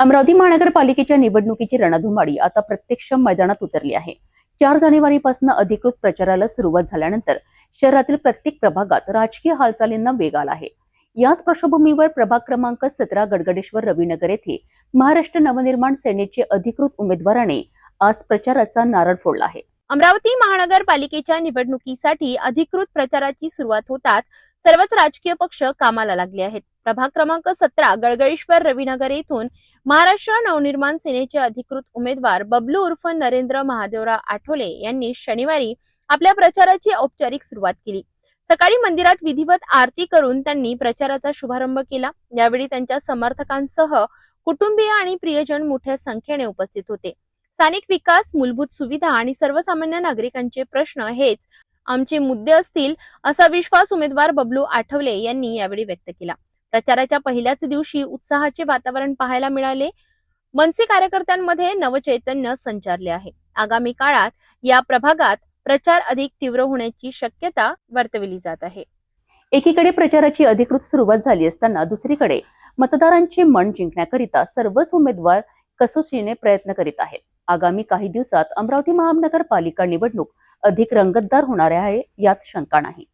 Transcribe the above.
अमरावती महानगरपालिकेच्या निवडणुकीची रणधुमाडी आता प्रत्यक्ष मैदानात उतरली आहे. चार जानेवारीपासून अधिकृत प्रचाराला सुरुवात झाल्यानंतर शहरातील प्रत्येक प्रभागात राजकीय हालचालींना वेग आला आहे. याच पार्श्वभूमीवर प्रभाग क्रमांक सतरा गडगडेश्वर रविनगर येथे महाराष्ट्र नवनिर्माण सेनेचे अधिकृत उमेदवाराने आज प्रचाराचा नारळ फोडला आहे. अमरावती महानगरपालिकेच्या निवडणुकीसाठी अधिकृत प्रचाराची सुरुवात होताच सर्वच राजकीय पक्ष कामाला लागले आहेत. प्रभाग क्रमांक सतरा गळगळेश्वर रविनगर येथून महाराष्ट्र नवनिर्माण सेनेचे अधिकृत उमेदवार बबलू उर्फ नरेंद्र महादेवराव आठवले यांनी शनिवारी आपल्या प्रचाराची औपचारिक सुरुवात केली. सकाळी मंदिरात विधिवत आरती करून त्यांनी प्रचाराचा शुभारंभ केला. यावेळी त्यांच्या समर्थकांसह कुटुंबीय आणि प्रियजन मोठ्या संख्येने उपस्थित होते. स्थानिक विकास मूलभूत सुविधा आणि सर्वसामान्य नागरिकांचे प्रश्न हेच आमचे मुद्दे असतील असा विश्वास उमेदवार बबलू आठवले यांनी यावेळी व्यक्त केला. प्रचाराच्या पहिल्याच दिवशी उत्साहाचे वातावरण पाहायला मिळाले. मनसे कार्यकर्त्यांमध्ये नवचैतन्य संचारले आहे. आगामी काळात या प्रभागात प्रचार अधिक तीव्र होण्याची शक्यता वर्तविली जात आहे. एकीकडे प्रचाराची अधिकृत सुरुवात झाली असताना दुसरीकडे मतदारांचे मन जिंकण्याकरिता सर्वच उमेदवार कसोशीने प्रयत्न करीत आहेत. आगामी काही दिवसात अमरावती महानगरपालिका निवडणूक अधिक रंगतदार होणार आहे यात शंका नाही.